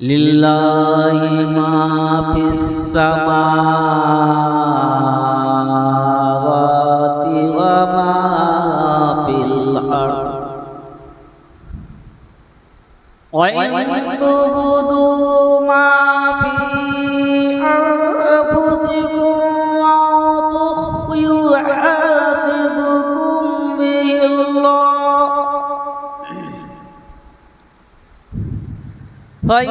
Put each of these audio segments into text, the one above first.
لله ما في السماوات وما في الأرض وإن হয়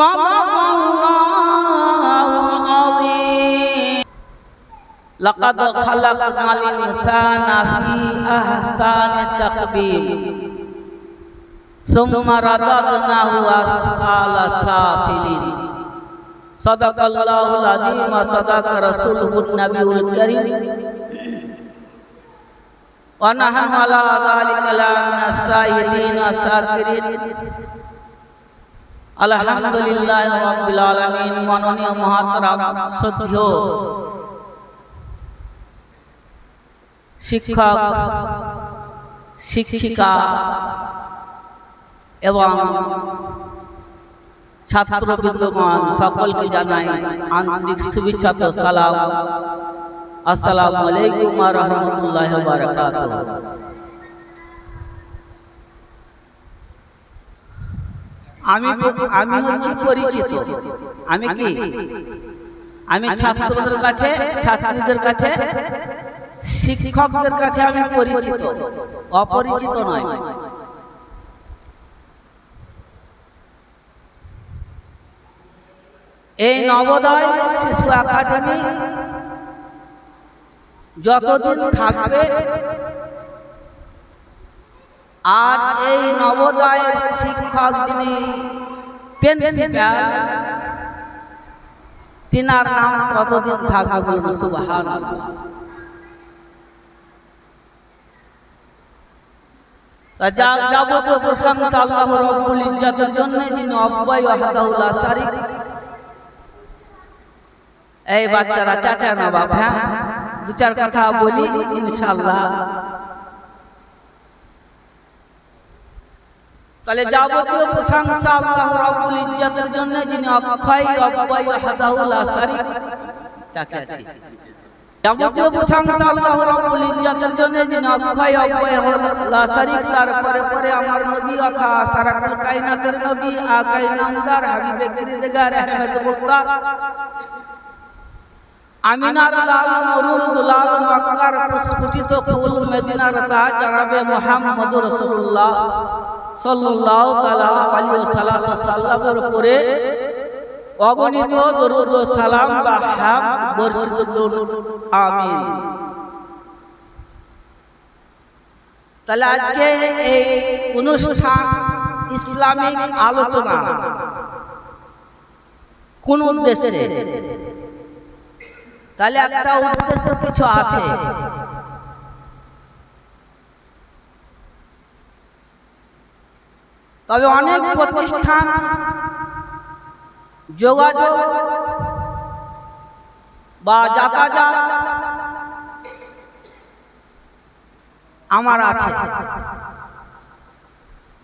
صدق الله العظيم لقد خلقنا الإنسان في أحسن تقويم ثم رددناه أسفل سافلين صدق الله العظيم وصدق رسوله النبي الكريم ونحن على ذلك لمن الشاهدين والشاكرين আলহামদুলিল্লাহ রাব্বিল আলামিন মাননীয় মহাতারাম শ্রদ্ধেয় শিক্ষক শিক্ষিকা এবং ছাত্রবৃন্দগণ সকলকে জানাই আন্তরিক শুভেচ্ছা তো সালাম আসসালামু আলাইকুম ওয়া রাহমাতুল্লাহি ওয়া বারাকাতুহু আমি আমি হচ্ছি পরিচিত। আমি কি? আমি ছাত্রদের কাছে ছাত্রীদের কাছে শিক্ষকদের কাছে আমি পরিচিত। অপরিচিত নয়। এই নবোদয় শিশু একাডেমি যতদিন থাকবে আর এই নবোদয়ের শিক্ষক যিনি তিনার নাম কতদিন থাকবে সুবহান যাবতীয় এই বাচ্চারা চাচা না বাবা হ্যাঁ? দু চার কথা বলি ইনশাল্লাহ তাহলে যাবতীয় প্রশংসা আল্লাহ রাব্বুল ইজ্জতের জন্য যিনি অক্ষয়, অব্যয় হাদাহুল আশারিক তাকে আছি। যাবতীয় প্রশংসা আল্লাহ রাব্বুল ইজ্জতের জন্য যিনি অক্ষয়, অব্যয় লা শারিক তারপরে পরে পরে আমার নবী অথা সারাকুল কায়নাতের নবী আকাই নামদার হাবিবে কিরিদগার আহমেদ মুক্তার আমিনার লাল মরুর দুলাল মক্কার পুষ্পিত ফুল মদিনার তাজ জানাবে মুহাম্মদ রাসূলুল্লাহ। তাহলে আজকে এই অনুষ্ঠান ইসলামিক আলোচনা কোন উদ্দেশ্যে? তাহলে একটা উদ্দেশ্য কিছু আছে। তবে অনেক প্রতিষ্ঠান যোগাযোগ বা যাতায়াত আমার আছে।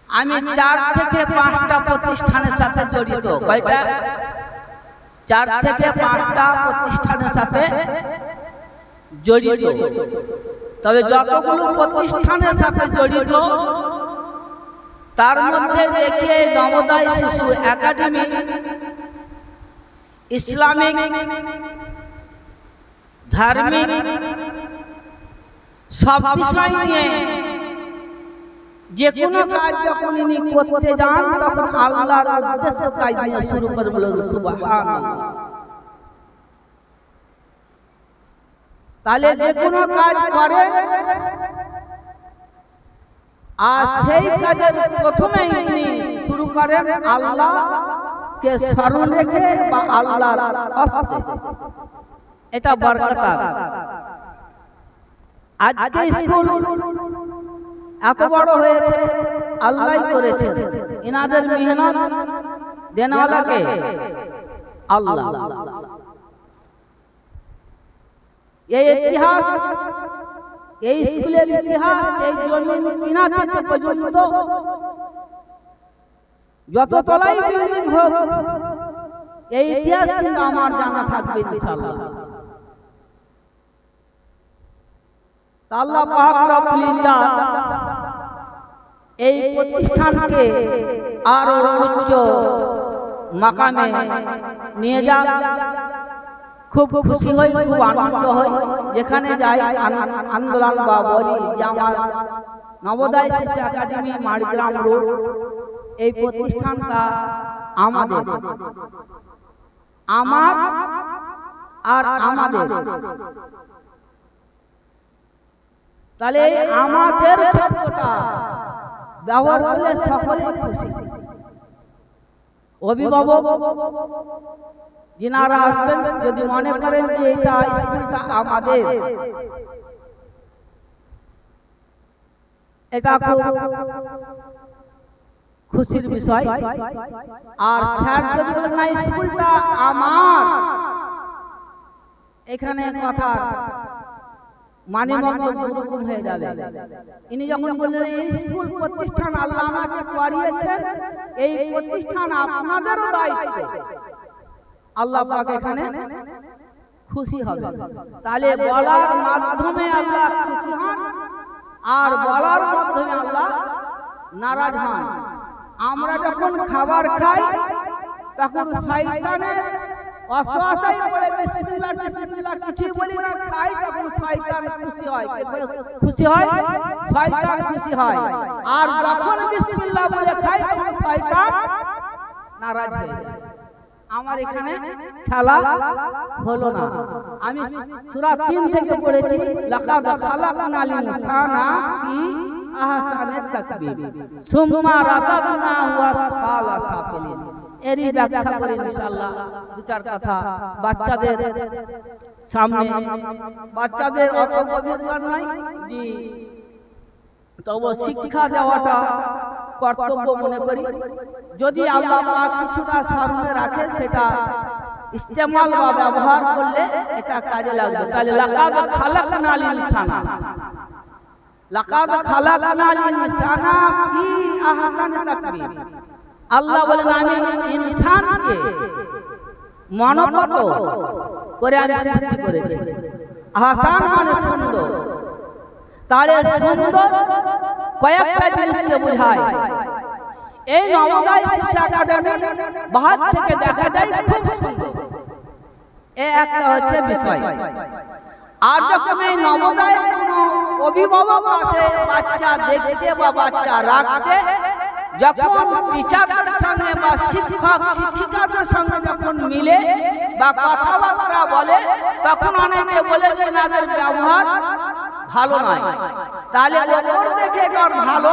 আমি চার থেকে পাঁচটা প্রতিষ্ঠানের সাথে জড়িত। কয়টা? চার থেকে পাঁচটা প্রতিষ্ঠানের সাথে জড়িত। তবে যতগুলো প্রতিষ্ঠানের সাথে জড়িত তার মধ্যে দেখে নবোদয় শিশু একাডেমি, ইসলামিক, ধার্মিক, সব বিষয় নিয়ে যে কোনো কাজ যখন ইনি করতে যান, তখন আল্লাহর উদ্দেশ্য কাজ নিয়ে শুরু করে সুবহানাল্লাহ। তাহলে যে কোনো কাজ করে আর সেই কাজের প্রথমেই তিনি শুরু করেন আল্লাহ কে স্মরণ রেখে বা আল্লাহর এটা বরকতার। আজকে স্কুল এত বড় হয়েছে আল্লাহ করেছে ইনাদের মেহনত দেনওয়ালাকে আল্লাহ। এই ইতিহাস এই স্কুলের ইতিহাস, এই জমিন কিনা থেকে পর্যন্ত যত তলাই বিল্ডিং হোক, এই ইতিহাস কিন্তু আমার জানা থাকবে ইনশাআল্লাহ। আল্লাহ পাক রব্বুল এই প্রতিষ্ঠানকে আরও উচ্চ মাকামে নিয়ে যান খুব খুশি হই খুব আনন্দ হই। যেখানে যাই আন্দোলন বা বলি যে আমার নবোদয় শিশু একাডেমি মাড়গ্রাম রোড এই প্রতিষ্ঠানটা আমাদের। আমার আর আমাদের। তাহলে আমাদের শব্দটা ব্যবহার করলে সকলেই খুশি। অভিভাবক যিনারা আসবেন যদি মনে করেন যে এটা স্কুলটা আমাদের। এটা খুব খুশির বিষয়। আর স্যার যদি না, স্কুলটা আমার। এখানে কথা মানে মন্তব্য রকম হয়ে যাবে। ইনি যখন বললেন, এই স্কুল প্রতিষ্ঠান আল্লাহ আমাকে করিয়েছেন, এই প্রতিষ্ঠান আপনাদেরও দায়িত্ব। আল্লাহ পাক এখানে খুশি হবে। তাহলে বলার মাধ্যমে আল্লাহ খুশি হন আর বলার মাধ্যমে আল্লাহ নারাজ হন। আমরা যখন খাবার খাই তখন শয়তানের অসহায় বলে বিসমিল্লাহ বিসমিল্লাহ কিছু বলি না খাই তখন শয়তান খুশি হয়। খুশি হয় শয়তান খুশি হয়। আর যখন বিসমিল্লাহ বলে খাই তখন শয়তান নারাজ হয়ে যায়। আমার এখানে খেলা হলো না। আমি সূরা 3 থেকে পড়েছি। লাকাদ খালাকনাল ইনসানা ফি আহসানি তাকবীর। সুম্মা রাদাদনাহু আসফালা সাফিলিন। এরই ব্যাখ্যা করে ইনশাআল্লাহ দু চার কথা বাচ্চাদের সামনে। বাচ্চাদের অত গভীর নয়। জি। তবে শিক্ষা দেওয়াটা কর্তব্য মনে করি। যদি আল্লাহ পাক কিছুটা সামনে রাখে, সেটা ইস্তেমাল বা ব্যবহার করলে এটা কাজে লাগবে। তাহলে লাকাদ খালাকনাল ইনসানা লাকাদ খালাকনাল ইনসানা ফি আহসানি তাকবীর। আল্লাহ বলেন, আমি ইনসানকে মনপত করে আমি সৃষ্টি করেছি। আহসান মানে সুন্দর। তাহলে সুন্দর কয়েকটা জিনিসকে বোঝায়। এই নবোদয় শিক্ষা একাডেমি বাহার থেকে দেখা যায় খুব সুন্দর। এ একটা হচ্ছে বিষয়। আর যখন এই নবোদয় অভিভাবক আসে, বাচ্চা দেখতে বা বাচ্চা রাখতে, যখন টিচারদের সঙ্গে বা শিক্ষক শিক্ষিকাদের সঙ্গে যখন মিলে বা কথাবার্তা বলে, তখন অনেকে বলে যে এনাদের ব্যবহার ভালো নয় তাহলে ওপর দেখে ভালো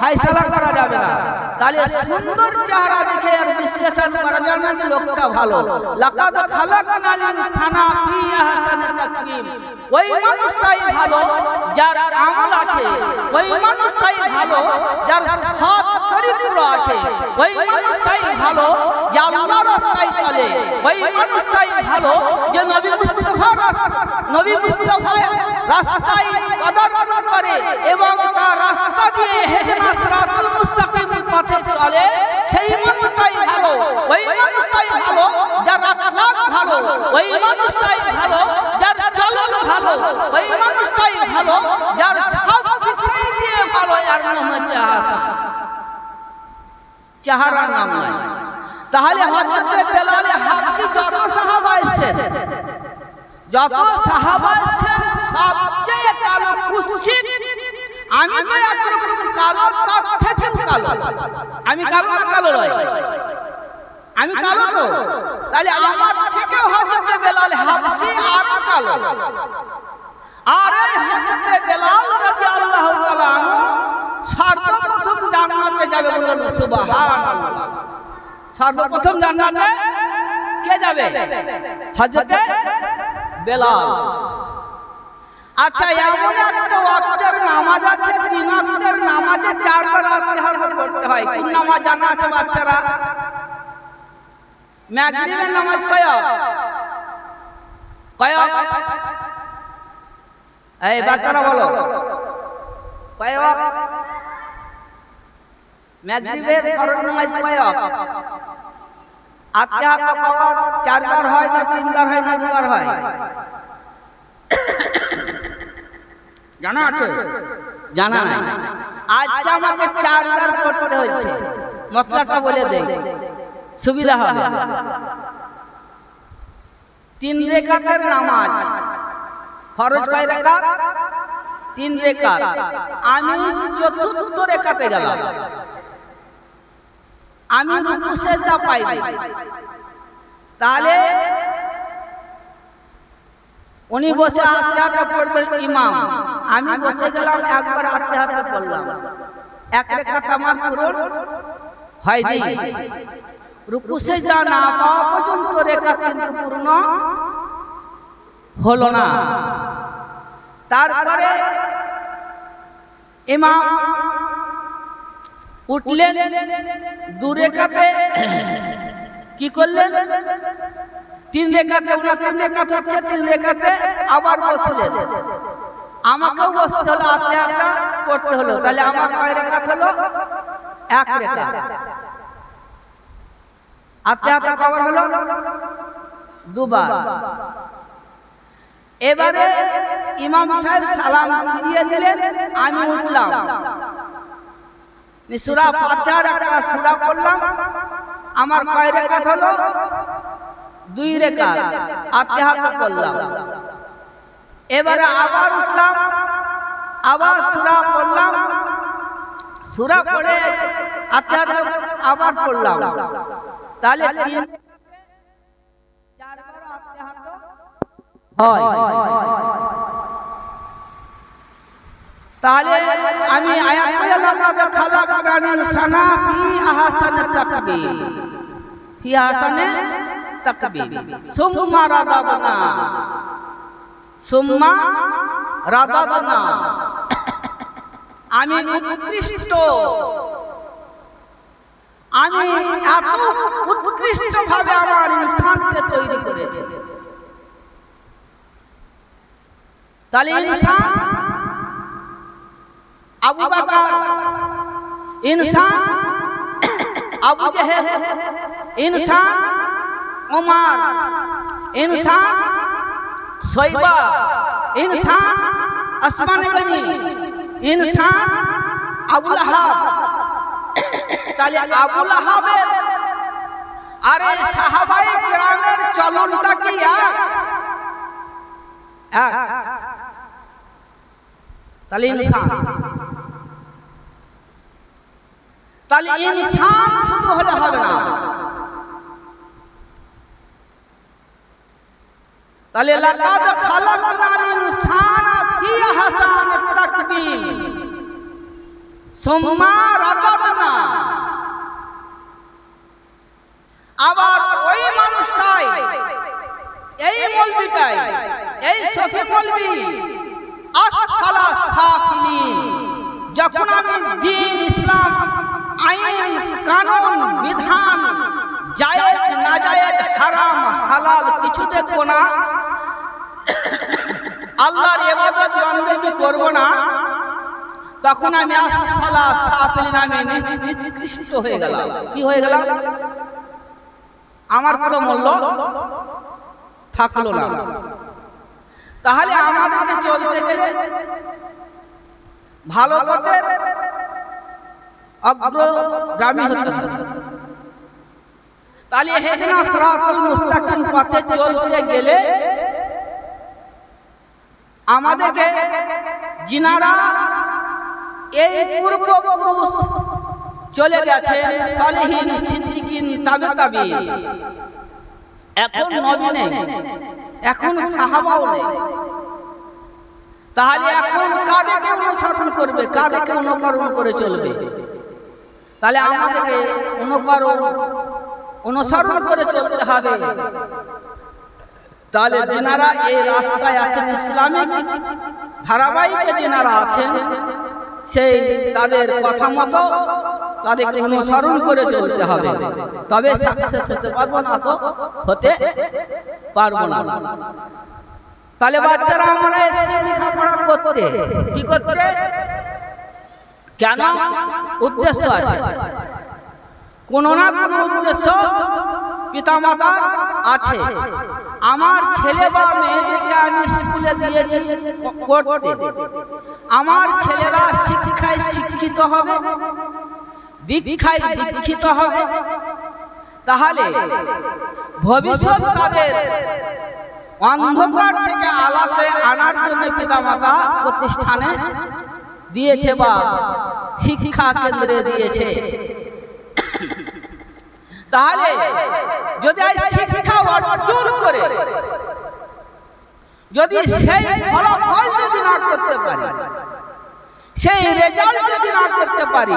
ফাইসলা করা যাবে না। তাহলে সুন্দর চেহারা দেখে আর বিশ্লেষণ করা যাবে না লোকটা ভালো। লাকাদ খালাকনাল ইনসানা ফি আহসানি তাকওয়িম ওই মানুষটাই ভালো যার আমল আছে। ওই মানুষটাই ভালো যার সৎ চরিত্র আছে। ওই মানুষটাই ভালো যে আল্লাহর রাস্তায় চলে। ওই মানুষটাই ভালো যে নবী মুস্তাফার রাস্তা নবী মুস্তাফা রাস্তায় পদার্পণ করে এবং তার রাস্তা দিয়ে হেদিনা ওই মানুষটাই ভালো, যার চলন ভালো, ওই মানুষটাই ভালো, যার সব বিষয় দিয়ে ভালো আর নাম হচ্ছে আশা। চেহারার নাম নাই তাহলে হযরতে বেলালে হাবশি যত সাহাবা এসেছেন যত সাহাবা এসেছেন সবচেয়ে কালো কুৎসিত। আমি তো একরকম কালো, তার থেকেও কালো। আমি কালো কালো নয়। আমি কালো তো তাহলে আমার থেকেও হযরতে বেলাল হাবশি আরও কালো। আর এই হযরতে বেলাল রাদিয়াল্লাহু তাআলা আনহু সর্বপ্রথম জান্নাতে যাবে বলুন সুবহানাল্লাহ। সর্বপ্রথম জান্নাতে কে যাবে? হযরতে বেলাল। আচ্ছা এমন একটা ওয়াক্তের নামাজ আছে তিন ওয়াক্তের নামাজে চারবার আত্মহার করতে হয়। কোন নামাজ জানা আছে বাচ্চারা? মাগরিবের নামাজ কয় কয় এই বাচ্চারা বলো। কয় মাগরিবের ফরজ নামাজ কয় আত্মহাত কবার চারবার হয় না তিনবার হয় না দুবার হয়? জানা আছে? জানা নাই। আজকে আমাকে চারবার পড়তে হয়েছে। মশলাটা বলে দেই সুবিধা হবে। তিন রেখাতের নামাজ। ফরজ কয় রেখাত? তিন রেখা আমি চতুর্থ রেখাতে গেলাম। আমি রুকু সেজদা পাইনি তাহলে উনি বসে হাতে হাতে পড়বেন ইমাম। আমি বসে গেলাম, একবার হাতে হাতে পড়লাম। এক রেখা আমার পূরণ হয়নি। রুকু সেজদা না পাওয়া পর্যন্ত রেখা কিন্তু পূর্ণ হলো না। তারপরে ইমাম উঠলেন দু রেখাতে, কি করলেন? তিন রেখাতে ওনার তিন রেখাতে হচ্ছে তিন রেখাতে আবার বসলেন। আমাকেও বসতে হলো আতে আটা পড়তে হলো, তাহলে আমার কয় রেখা হলো এক রেখা। আতে আটা কবার হলো দুবার। এবারে ইমাম সাহেব সালাম ফিরিয়ে দিলেন আমি উঠলাম। সুরা ফাতিহার একটা সুরা পড়লাম। আমার কয় রেখাত হলো? দুই রেখাত। আতে হাতে পড়লাম। এবারে আবার উঠলাম। আবার সুরা পড়লাম। সুরা পড়ে আতে হাতে আবার পড়লাম। তাহলে তিন হয়। তাহলে আমি আয়াত পড়লাম না খালাকাল ইনসানা ফি আহসানি তাকবীর। ফি আহসানি তাকবীর। সুম্মা রাদাবনা। সুম্মা রাদাবনা। আমি উৎকৃষ্ট। আমি এত উৎকৃষ্ট ভাবে আমার ইনসানকে তৈরি করেছি। তাহলে ইনসান আবু বকর ইনসান আবু জেহেল ইনসান উমর ইনসান শৈবা ইনসান আসমান গনি ইনসান আবু লাহাব তাহলে আবু লাহাবের আর সাহাবাই গ্রামের চলনটা কি এক? তাহলে ইনসান। তাহলে ইনসান শুধু হলে হবে না। তাহলে লাকাদ খালাকনাল ইনসানা ফি আহসানি তাকবীর। সুম্মা রাকাবনা। আবার ওই মানুষটাই। এই মলবিটাই, এই সফি মলবি। আসফালা সাফিলিন, যখন আমি দিন ইসলাম, আইন, কানুন, বিধান, জায়েজ, নাজায়েজ, হারাম, হালাল কিছু দেখব না, আল্লাহর ইবাদত বন্দেগী করব না, তখন আমি আসফালা সাফিলিন আমি নিকৃষ্ট হয়ে গেলাম। কি হয়ে গেলাম? আমার কোনো মূল্য থাকল না। তাহলে আমাদেরকে চলতে গেলে ভালো পথের অগ্রগামী হতে হবে। তাহলে হেদিনা সিরাতুল মুস্তাকিম পথে চলতে গেলে আমাদেরকে জিনারা এই পূর্বপুরুষ চলে গেছে সালেহীন সিদ্দিকিন তাবে তাবি এখন নবী নেই এখন সাহাবাও নেই। তাহলে এখন কাদেরকে অনুসরণ করবে? কাদেরকে অনুকরণ করে চলবে? তাহলে আমাদেরকে অনুকরণ অনুসরণ করে চলতে হবে। তাহলে যেনারা এই রাস্তায় আছেন ইসলামিক ধারাবাহিকে যেনারা আছেন সেই তাদের কথা মতো তাদেরকে অনুসরণ করে চলতে হবে। তবে সাকসেস হতে পারব না তো হতে পারব না। তাহলে বাচ্চারা আমরা এসে লেখাপড়া করতে কি করতে? কেন? উদ্দেশ্য আছে। কোন না কোন উদ্দেশ্য পিতামাতার আছে। আমার ছেলে বা মেয়েদেরকে আমি স্কুলে দিয়েছি আমার ছেলেরা শিক্ষায় শিক্ষিত হবে। দীক্ষায় দীক্ষিত হবে। তাহলে ভবিষ্যৎ তাদের অন্ধকার থেকে আলাপে আনার জন্য পিতামাতা প্রতিষ্ঠানে দিয়েছে বা শিক্ষা কেন্দ্রে দিয়েছে। তাহলে যদি শিক্ষা অর্জন করে, যদি সেই ফলাফল যদি না করতে পারি, সেই রেজাল্ট যদি না করতে পারি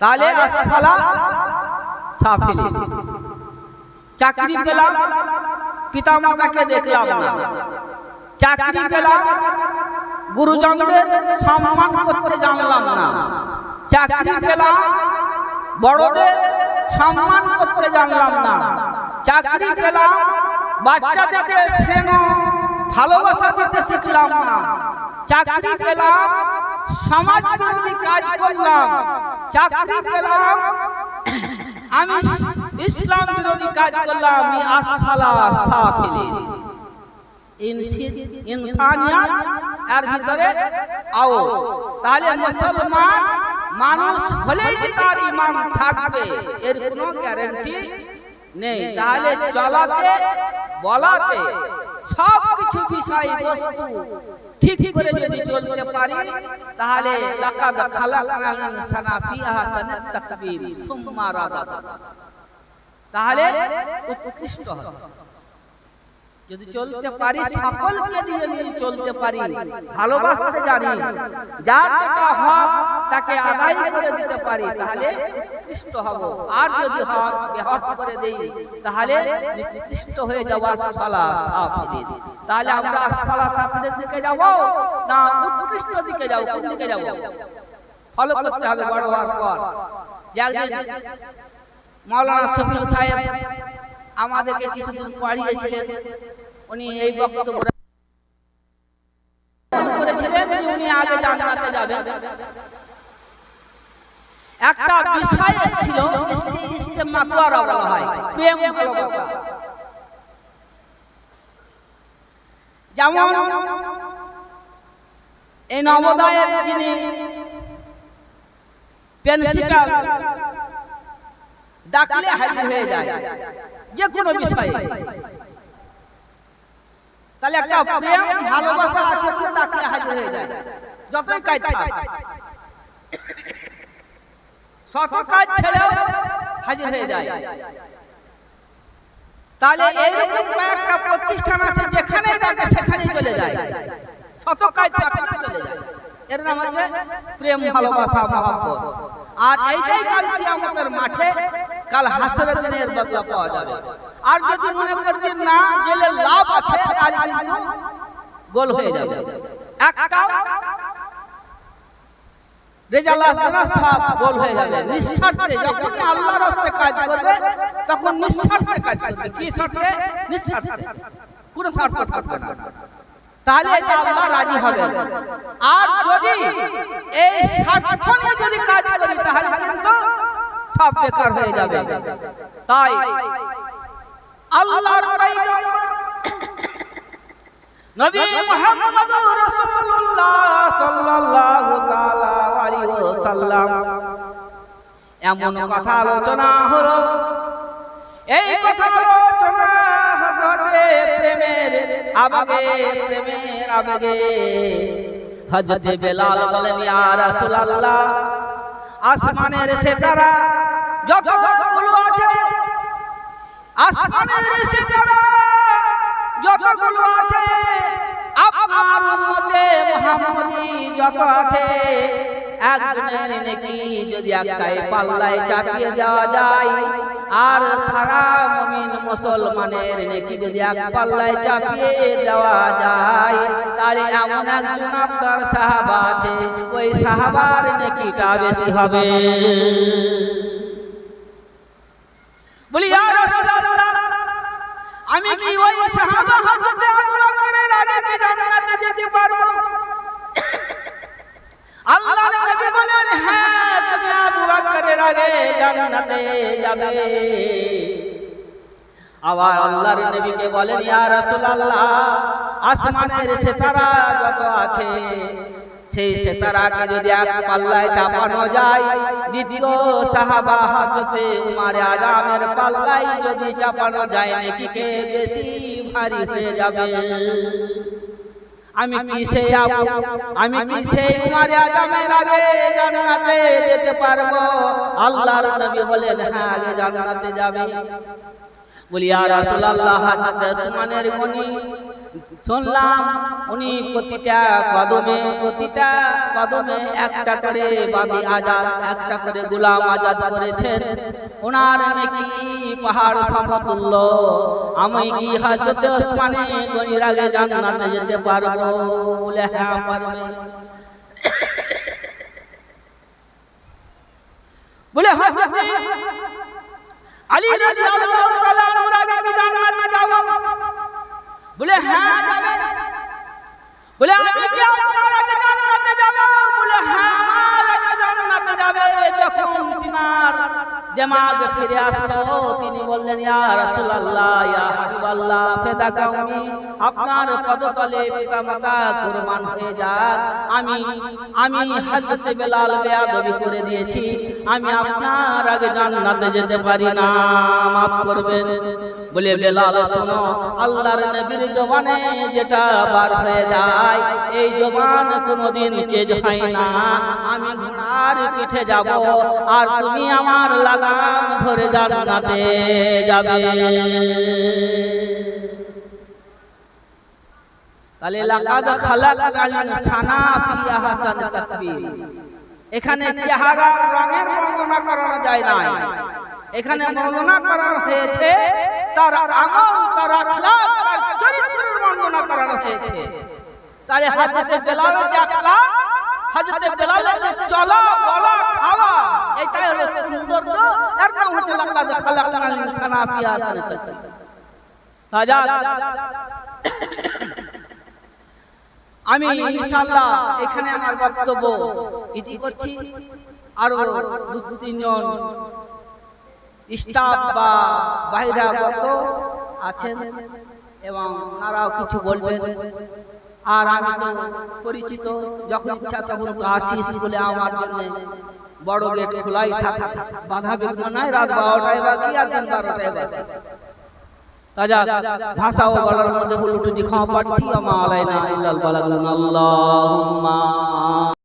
তাহলে আসফালা সাফিলি। চাকরি পেলাম পিতা মাতাকে দেখলাম না। চাকরি পেলাম গুরুজনদের সম্মান করতে জানলাম না। চাকরি পেলাম বড়দের সম্মান করতে জানলাম না। চাকরি পেলাম বাচ্চাদেরকে স্নেহ ভালোবাসা দিতে শিখলাম না। চাকরি পেলাম সমাজ বিরোধী কাজ করলাম, চাকরি পেলাম, আমি ইসলাম বিরোধী কাজ করলাম, আমি আসফালা সাফিলিন ইনসানিয়াত, এর ভিতরে আও। তাহলে মুসলমান মানুষ হলেই তার ইমান থাকবে, এর কোনো গ্যারান্টি নেই। তাহলে চলাতে, বলাতে সব কিছু বিষয় বস্তু ঠিক করে যদি চলতে পারি, তাহলে লাকাদ খালাকাল ইনসানা ফি আহসানিত তাকবীর সুম্মা রাদাদা তাহলে উৎকৃষ্ট হবে। যদি চলতে পারি, সকলকে নিয়ে নিয়ে চলতে পারি, ভালোবাসতে জানি, যার যেটা হক তাকে আদায় করে দিতে পারি, তাহলে নিকৃষ্ট হব। আর যদি হক বেহত করে দেই, তাহলে নিকৃষ্ট হয়ে যাব আসফালা সাফিলিন। তাহলে আমরা আসফালা সাফিলের দিকে যাব? না উৎকৃষ্ট দিকে যাব? কোন দিকে যাব? ফলো করতে হবে, বড় হওয়ার পর। একদিন মাওলানা শফিউল সাহেব আমাদেরকে কিছুদিন পড়িয়েছিলেন, উনি এই বক্তব্য একটা বিষয় ছিল ইস্তেমা বলা হয়, প্রেম ভালোবাসা। যেমন এই নবোদয়ের যিনি প্রিন্সিপাল, ডাকলে হাজির হয়ে যায়, যে কোনো বিষয়ে। তাহলে একটা প্রেম, ভালোবাসা আছে ডাকলে হাজির হয়ে যায়, যতই কাজ থাক শত কাজ ছেড়েও হাজির হয়ে যায়। তাহলে এইরকম কয়েকটা প্রতিষ্ঠান আছে যেখানেই ডাকে সেখানেই চলে যায়। শত কাজ চলে যায়। এর নাম হচ্ছে প্রেম ভালোবাসা মহব্বত। আর এইটাই কাল কিয়ামতের মাঠে কাল হাসরের দিনে এর বদলা পাওয়া যাবে। আর যদি মনে করবেন না জেলে লাভ আছে কিন্তু গোল হয়ে যাবে। একটাও রেজাল্ট আসবে না সব গোল হয়ে যাবে। নিঃস্বার্থে যখন আল্লাহর রাস্তায় কাজ করবে, তখন নিঃস্বার্থে কাজ করবে। কি স্বার্থে নিঃস্বার্থে। কোনো স্বার্থ থাকবে না। তাহলে এটা আল্লাহ রাজি হবে। আর যদি এই স্বার্থ নিয়ে যদি কাজ করি, তাহলে কিন্তু সব বেকার হয়ে যাবে। তাই আল্লাহর পয়গম্বর নবী মুহাম্মদ রাসূলুল্লাহ সাল্লাল্লাহু তাআলা এমন কথা আলোচনা হলো। এই কথা আলোচনা প্রেমের আবেগে প্রেমের আবেগে। হযরতে বেলাল বলেন, ইয়া রাসূলুল্লাহ, আসমানের সেতারা যতগুলো আছে, আসমানের সেতারা যতগুলো আছে, আপনার উম্মতে মুহাম্মদী যত আছে নাকি যদি একটাই পাল্লায় চাপিয়ে দেওয়া যায়, আর সারা মুমিন মুসলমানের নাকি যদি এক পাল্লায় চাপিয়ে দেওয়া যায়, তাহলে এমন একজন আপনার সাহাবা আছে, ওই সাহাবার নাকিটা বেশি হবে। বলি আমি কি ওই সাহাবা কি জান্নাতে যেতে পারব? আল্লাহর আগে জান্নাতে যাবে। আবার আল্লাহর নবীকে বলেন, ইয়া রাসূলুল্লাহ, আসমানের সিতারা যত আছে, সেই সেতারাকে যদি এক পাল্লায় চাপানো যায়, দ্বিতীয় সাহাবা হজরতে উমার আজমের পাল্লায় যদি চাপানো যায় নাকি কে বেশি ভারী হয়ে যাবে। আমি কি সেই আবু আমি কি সেই উমার আজমের আগে জান্নাতে যেতে পারব? আল্লাহর নবী বলেন হ্যাঁ আগে জান্নাতে যাবে। বলি আর রাসূলুল্লাহ হযরত ওসমানের গনি। শুনলাম উনি প্রতিটা কদমে প্রতিটা কদমে একটা করে বাদী আজাদ একটা করে গোলাম আজাদ করেছেন। ওনার নাকি পাহাড় সমতুল্য? আমি কি হযরত ওসমানে গনির আগে জান্নাতে যেতে পারব বলে হ্যাঁ পারবে? বলে হযরত আলী রাদিয়াল্লাহু তাআলা আনহুর আগে কি জান্নাতে যাব? বলে হ্যাঁ যাবে। বলে আমি কি আপনার আগে জান্নাতে যাব? বলে হ্যাঁ আমার যাবে যখন ফিরে আসলো। তিনি বললেন আপনার পদতলে পিতামাতা কুরবান হয়ে যাক। আমি আমি হযরত বেলাল বেয়াদবি করে দিয়েছি। আমি আপনার আগে জান্নাতে যেতে পারি না, মাফ করবেন। বলে বেলাল, শোনো, আল্লাহর নবীর জবানে যেটা বার হয়ে যায়, এই জবান কোনোদিন চেঞ্জ হয় না। আমি ঘোড়ার পিঠে যাব, আর তুমি আমার লাগাম ধরে জান্নাতে যাবে। তাহলে লাকাদ খালাকাল ইনসানা ফি আহসানি তাকবীর। এখানে চেহারার রঙের বর্ণনা করানো যায় না এখানে বর্ণনা করানো হয়েছে, তার আমল, তার আখলাক, তার চরিত্রের বর্ণনা করানো হয়েছে। তাহলে হযরতে বেলালের যে আখলাক হযরতে বেলালের যে চলা, বলা, খাওয়া, এটাই হলো সৌন্দর্য। এর নাম হচ্ছে ফি আহসানি তাকবীর তাজা আমি ইনশাআল্লাহ এখানে আমার বক্তব্য ইজি করছি। আরও দু তিনজন স্টাফ বা বাহিরাগত আছেন এবং ওনারাও কিছু বলবেন। আর আমি তো পরিচিত, যখন ইচ্ছা তখন তো আসি আমার জন্য। বড় গেট খোলাই থাকে, বাধা বিঘ্ন নাই, রাত বারোটায় বাকি আর দিন বারোটায় বাকি। তাজা ভাষাও বলার মধ্যে ইল্লাল বালাগুন, আল্লাহুম্মা।